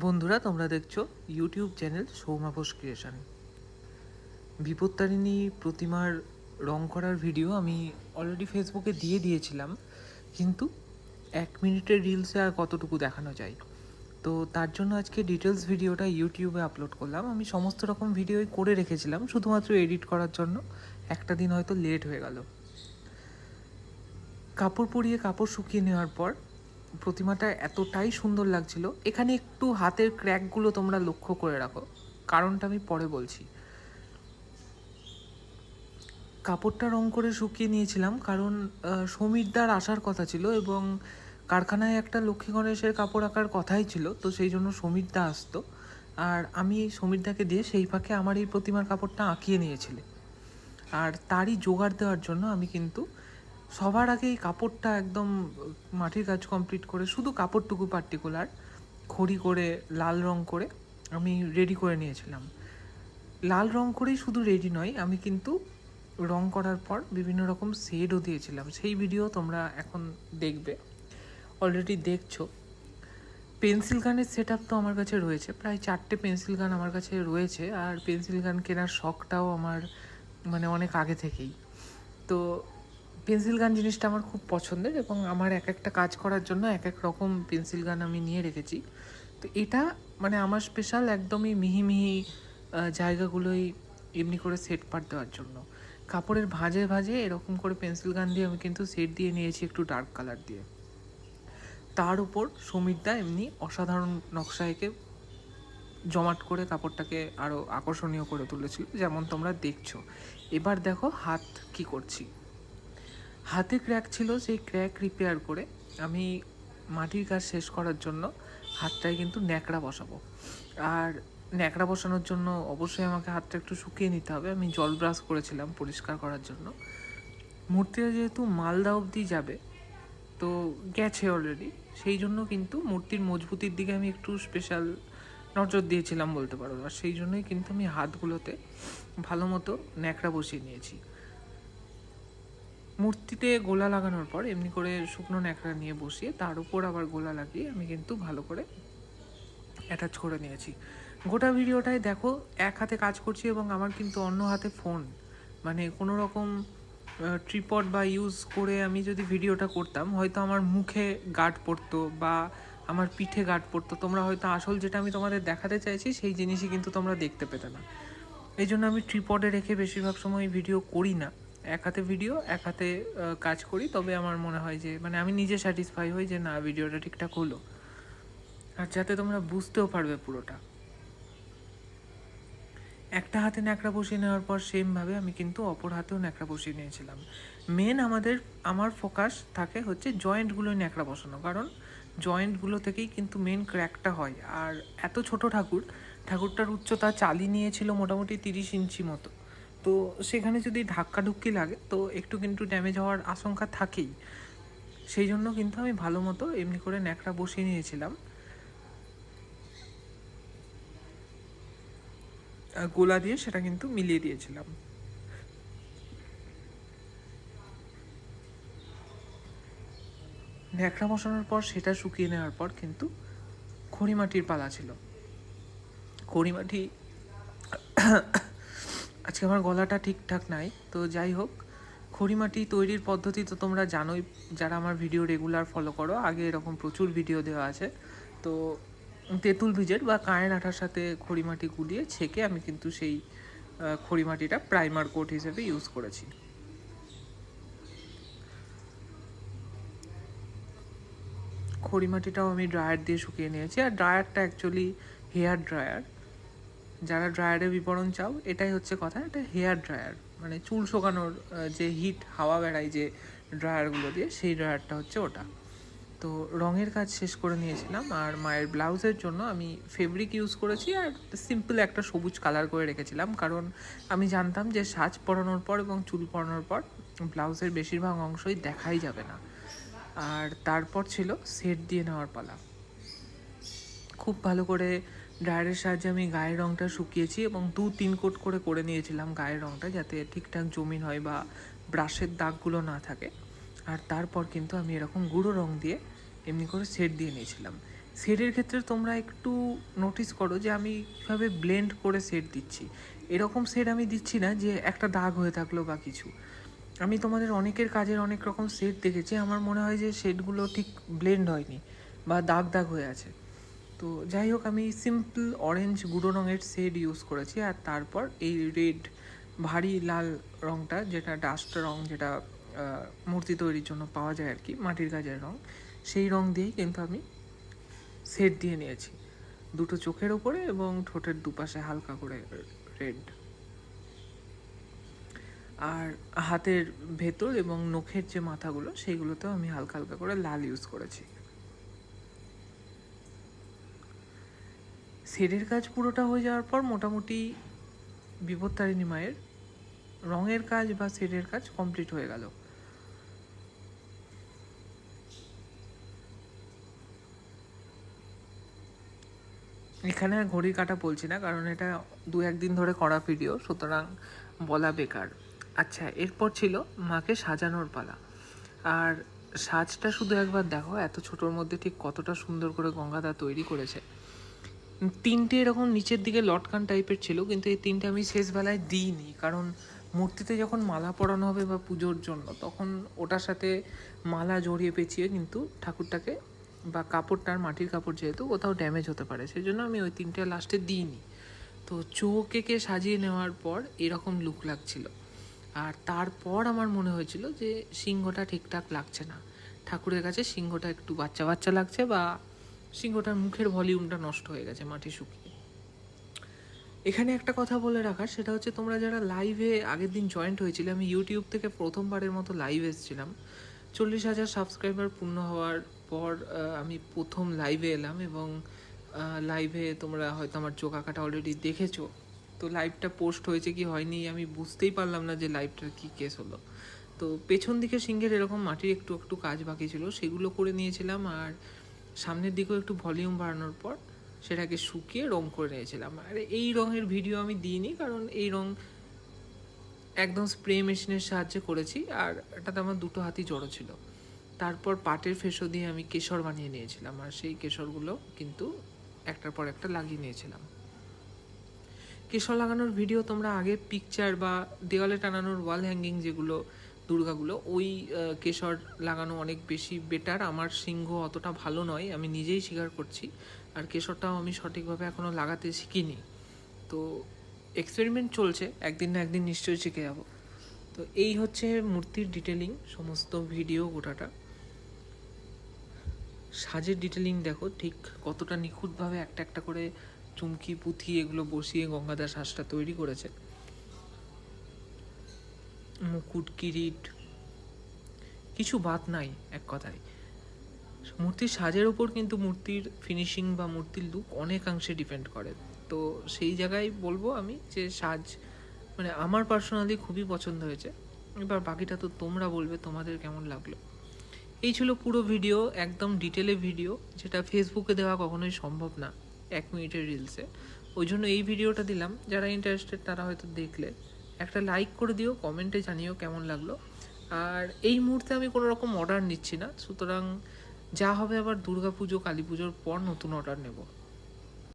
বন্ধুরা, তোমরা দেখছ ইউটিউব চ্যানেল সৌমাপোষ ক্রিয়েশন বিপত্তারিণী প্রতিমার রং করার ভিডিও আমি অলরেডি ফেসবুকে দিয়ে দিয়েছিলাম, কিন্তু এক মিনিটের রিলসে আর কতটুকু দেখানো যায়? তো তার জন্য আজকে ডিটেলস ভিডিওটা ইউটিউবে আপলোড করলাম। আমি সমস্ত রকম ভিডিওই করে রেখেছিলাম, শুধুমাত্র এডিট করার জন্য। একটা দিন হয়তো লেট হয়ে গেল। কাপড় পরিয়ে কাপড় শুকিয়ে নেওয়ার পর প্রতিমাটা এতটাই সুন্দর লাগছিল। এখানে একটু হাতের ক্র্যাকগুলো তোমরা লক্ষ্য করে রাখো। কারণটা আমি পরে বলছি। কাপড়টা রং করে শুকিয়ে নিয়েছিলাম কারণ সমীরদার আসার কথা ছিল এবং কারখানায় একটা লক্ষ্মী গণেশের কাপড় আঁকার কথাই ছিল, তো সেই জন্য সমীরদা আসতো। আর আমি এই সমীরদাকে দিয়ে সেই ফাঁকে আমার এই প্রতিমার কাপড়টা আঁকিয়ে নিয়েছিলে আর তারই জোগাড় দেওয়ার জন্য আমি কিন্তু সবার আগে এই কাপড়টা একদম মাটির কাজ কমপ্লিট করে শুধু কাপড়টুকু পার্টিকুলার খড়ি করে, লাল রং করে আমি রেডি করে নিয়েছিলাম। লাল রং করেই শুধু রেডি নয়, আমি কিন্তু রং করার পর বিভিন্ন রকম শেডও দিয়েছিলাম। সেই ভিডিও তোমরা এখন দেখবে। অলরেডি দেখছ। পেন্সিল গানের সেট আপ তো আমার কাছে রয়েছে। প্রায় চারটে পেন্সিল গান আমার কাছে রয়েছে আর পেন্সিল গান কেনার শখটাও আমার মানে অনেক আগে থেকেই। তো পেন্সিল গান জিনিসটা আমার খুব পছন্দের এবং আমার এক একটা কাজ করার জন্য এক এক রকম পেন্সিল গান আমি নিয়ে রেখেছি। তো এটা মানে আমার স্পেশাল একদমই মিহি মিহি জায়গাগুলোই এমনি করে সেট পার দেওয়ার জন্য। কাপড়ের ভাঁজে ভাঁজে এরকম করে পেন্সিল গান দিয়ে আমি কিন্তু সেট দিয়ে নিয়েছি একটু ডার্ক কালার দিয়ে। তার উপর সমীরদা এমনি অসাধারণ নকশা এঁকে জমাট করে কাপড়টাকে আরও আকর্ষণীয় করে তুলেছিল, যেমন তোমরা দেখছ। এবার দেখো হাত কি করছি। হাতে ক্র্যাক ছিল, সেই ক্র্যাক রিপেয়ার করে আমি মাটির কাজ শেষ করার জন্য হাতটায় কিন্তু ন্যাকড়া বসাবো। আর ন্যাকড়া বসানোর জন্য অবশ্যই আমাকে হাতটা একটু শুকিয়ে নিতে হবে। আমি জল ব্রাশ করেছিলাম পরিষ্কার করার জন্য। মূর্তিটা যেহেতু মালদা অবধি যাবে, তো গেছে অলরেডি সেই জন্য কিন্তু মূর্তির মজবুতির দিকে আমি একটু স্পেশাল নজর দিয়েছিলাম বলতে পারো। আর সেই জন্যই কিন্তু আমি হাতগুলোতে ভালো মতো ন্যাকড়া বসিয়ে নিয়েছি। মূর্তিতে গোলা লাগানোর পর এমনি করে শুকনো ন্যাকড়া নিয়ে বসিয়ে তার উপর আবার গোলা লাগিয়ে আমি কিন্তু ভালো করে অ্যাটাচ করে নিয়েছি। গোটা ভিডিওটায় দেখো, এক হাতে কাজ করছি এবং আমার কিন্তু অন্য হাতে ফোন মানে কোনো রকম ট্রিপড বা ইউজ করে আমি যদি ভিডিওটা করতাম, হয়তো আমার মুখে গার্ড পড়তো বা আমার পিঠে গার্ড পড়তো। তোমরা হয়তো আসল যেটা আমি তোমাদের দেখাতে চাইছি, সেই জিনিসই কিন্তু তোমরা দেখতে পেতে না। এই জন্য আমি ট্রিপডে রেখে বেশিরভাগ সময় ভিডিও করি না। এক হাতে ভিডিও এক হাতে কাজ করি। তবে আমার মনে হয় যে মানে আমি নিজে স্যাটিসফাই হই যে, না ভিডিওটা ঠিকঠাক হলো। আর যাতে তোমরা বুঝতেও পারবে পুরোটা। একটা হাতে ন্যাকড়া বসিয়ে নেওয়ার পর সেমভাবে আমি কিন্তু অপর হাতেও ন্যাকড়া বসিয়ে নিয়েছিলাম। মেন আমাদের, আমার ফোকাস থাকে হচ্ছে জয়েন্টগুলোই ন্যাকড়া বসানো। কারণ জয়েন্টগুলো থেকেই কিন্তু মেন ক্র্যাকটা হয়। আর এত ছোট ঠাকুর, ঠাকুরটার উচ্চতা চালি নিয়েছিল মোটামুটি তিরিশ ইঞ্চি মতো। তো সেখানে যদি ধাক্কা ধুক্কি লাগে, তো একটু কিন্তু ড্যামেজ হওয়ার আশঙ্কা থাকেই। সেই জন্য কিন্তু আমি ভালো মতো এমনি করে ন্যাকড়া বসিয়ে নিয়েছিলাম। গোলা দিয়ে সেটা কিন্তু মিলিয়ে দিয়েছিলাম। ন্যাকড়া বসানোর পর সেটা শুকিয়ে নেওয়ার পর কিন্তু খড়িমাটির পালা ছিল। খড়িমাটি আজকে আমার গলাটা ঠিকঠাক নাই, তো যাই হোক, খড়িমাটি তৈরির পদ্ধতি তো তোমরা জানোই, যারা আমার ভিডিও রেগুলার ফলো করো, আগে এরকম প্রচুর ভিডিও দেওয়া আছে। তো তেঁতুল বীজের বা কায়েন আঠার সাথে খড়িমাটি গুলিয়ে ছেঁকে আমি কিন্তু সেই খড়িমাটিটা প্রাইমার কোট হিসেবে ইউজ করেছি। খড়িমাটিটাও আমি ড্রায়ার দিয়ে শুকিয়ে নিয়েছি, আর ড্রায়ারটা অ্যাকচুয়ালি হেয়ার ড্রায়ার যারা ড্রায়ারের বিবরণ চাও, এটাই হচ্ছে কথা, এটা হেয়ার ড্রায়ার মানে চুল শোকানোর যে হিট হাওয়া বেড়ায় যে ড্রায়ারগুলো দিয়ে, সেই ড্রায়ারটা হচ্ছে ওটা। তো রঙের কাজ শেষ করে নিয়েছিলাম, আর মায়ের ব্লাউজের জন্য আমি ফেব্রিক ইউজ করেছি, আর সিম্পল একটা সবুজ কালার করে রেখেছিলাম, কারণ আমি জানতাম যে সাজ পরানোর পর এবং চুল পরানোর পর ব্লাউজের বেশিরভাগ অংশই দেখাই যাবে না। আর তারপর ছিল সেট দিয়ে নেওয়ার পালা। খুব ভালো করে ড্রায়ারের সাহায্যে আমি গায়ের রঙটা শুকিয়েছি এবং দু তিন কোট করে করে নিয়েছিলাম গায়ের রঙটা যাতে ঠিকঠাক জমিন হয় বা ব্রাশের দাগগুলো না থাকে। আর তারপর কিন্তু আমি এরকম গুঁড়ো রং দিয়ে এমনি করে সেট দিয়ে নিয়েছিলাম। শেডের ক্ষেত্রে তোমরা একটু নোটিস করো যে আমি কীভাবে ব্লেন্ড করে শেড দিচ্ছি। এরকম শেড আমি দিচ্ছি না যে একটা দাগ হয়ে থাকল বা কিছু। আমি তোমাদের অনেকের কাজের অনেক রকম শেড দেখেছি, আমার মনে হয় যে শেডগুলো ঠিক ব্লেন্ড হয়নি বা দাগ দাগ হয়ে আছে। তো যাই হোক, আমি সিম্পল অরেঞ্জ গুঁড়ো রঙের শেড ইউজ করেছি আর তারপর এই রেড ভারী লাল রঙটা, যেটা ডাস্ট রং যেটা মূর্তি তৈরির জন্য পাওয়া যায় আর কি মাটির কাজের রং সেই রং দিয়েই কিন্তু আমি শেড দিয়ে নিয়েছি। দুটো চোখের ওপরে এবং ঠোঁটের দুপাশে হালকা করে রেড আর হাতের ভেতর এবং নখের যে মাথাগুলো, সেইগুলোতেও আমি হালকা হালকা করে লাল ইউজ করেছি। শেডের কাজ পুরোটা হয়ে যাওয়ার পর মোটামুটি বিপত্তারিণী মায়ের রঙের কাজ বা শেডের কাজ কমপ্লিট হয়ে গেল। এখানে আর ঘড়ির কাটা বলছি না, কারণ এটা দু একদিন ধরে করা ভিডিও সুতরাং বলা বেকার। আচ্ছা এরপর ছিল মাকে সাজানোর পালা। আর সাজটা শুধু একবার দেখো, এত ছোটোর মধ্যে ঠিক কতটা সুন্দর করে গঙ্গাদা তৈরি করেছে। তিনটে এরকম নিচের দিকে লটকান টাইপের ছিল, কিন্তু এই তিনটে আমি শেষ বেলায় দিইনি। কারণ মূর্তিতে যখন মালা পরানো হবে বা পুজোর জন্য, তখন ওটার সাথে মালা জড়িয়ে পেঁচিয়ে কিন্তু ঠাকুরটাকে বা কাপড়টার মাটির কাপড় যেহেতু কোথাও ড্যামেজ হতে পারে সেই জন্য আমি ওই তিনটে লাস্টে দিইনি। তো চোখ এঁকে সাজিয়ে নেওয়ার পর এরকম লুক লাগছিল। আর তারপর আমার মনে হয়েছিল যে সিংহটা ঠিকঠাক লাগছে না। ঠাকুরের কাছে সিংহটা একটু বাচ্চা বাচ্চা লাগছে বা সিংহটার মুখের ভলিউমটা নষ্ট হয়ে গেছে, মাটি শুকিয়ে। এখানে একটা কথা বলে রাখার সেটা হচ্ছে তোমরা যারা লাইভে আগের দিন জয়েন্ট হয়েছিলে, আমি ইউটিউব থেকে প্রথমবারের মতো লাইভ এসেছিলাম। চল্লিশ হাজার সাবস্ক্রাইবার পূর্ণ হওয়ার পর আমি প্রথম লাইভে এলাম এবং লাইভে তোমরা হয়তো আমার চোখ আঁকাটা অলরেডি দেখেছ। তো লাইভটা পোস্ট হয়েছে কি হয়নি, আমি বুঝতেই পারলাম না যে লাইভটার কি কেস হলো। তো পেছন দিকে সিংহের এরকম মাটির একটু একটু কাজ বাকি ছিল, সেগুলো করে নিয়েছিলাম আর সামনের দিকেও একটু ভলিউম বাড়ানোর পর সেটাকে শুকিয়ে রং করে নিয়েছিলাম আর এই রঙের ভিডিও আমি দিইনি, কারণ এই রং একদম স্প্রে মেশিনের সাহায্যে করেছি, আর এটাতে আমার দুটো হাতি জড়ো ছিল। তারপর পাটের ফেসো দিয়ে আমি কেশর বানিয়ে নিয়েছিলাম, আর সেই কেশরগুলো কিন্তু একটার পর একটা লাগিয়ে নিয়েছিলাম। কেশর লাগানোর ভিডিও তোমরা আগে পিকচার বা দেওয়ালে টানানোর ওয়াল হ্যাঙ্গিং যেগুলো দুর্গাগুলো। ওই কেশর লাগানো অনেক বেশি বেটার আমার সিংহ অতটা ভালো নয়, আমি নিজেই স্বীকার করছি। আর কেশরটাও আমি সঠিকভাবে এখনও লাগাতে শিখিনি। তো এক্সপেরিমেন্ট চলছে, একদিন না একদিন নিশ্চয়ই শিখে যাব। তো এই হচ্ছে মূর্তির ডিটেলিং সমস্ত ভিডিও গোটাটা। সাজের ডিটেলিং দেখো, ঠিক কতটা নিখুঁতভাবে একটা একটা করে চুমকি, পুঁথি এগুলো বসিয়ে গঙ্গাদার সাজটা তৈরি করেছে। মুকুট, কিরিট, কিছু বাদ নাই এক কথায়। মূর্তির সাজের ওপর কিন্তু মূর্তির ফিনিশিং বা মূর্তির লুক অনেকাংশে ডিপেন্ড করে। তো সেই জায়গায় বলব আমি যে সাজ মানে আমার পার্সোনালি খুবই পছন্দ হয়েছে। এবার বাকিটা তো তোমরা বলবে, তোমাদের কেমন লাগল? এই ছিল পুরো ভিডিও একদম ডিটেলে ভিডিও যেটা ফেসবুকে দেওয়া কখনোই সম্ভব না, এক মিনিটের রিলসে ওই জন্য এই ভিডিওটা দিলাম। যারা ইন্টারেস্টেড তারা হয়তো দেখলে। একটা লাইক করে দিও কমেন্টে জানিও কেমন লাগল। আর এই মুহূর্তে আমি কোনো রকম অর্ডার নিচ্ছি না, সুতরাং যা হবে আবার দুর্গা পুজো কালী পুজোর পর নতুন অর্ডার নেব।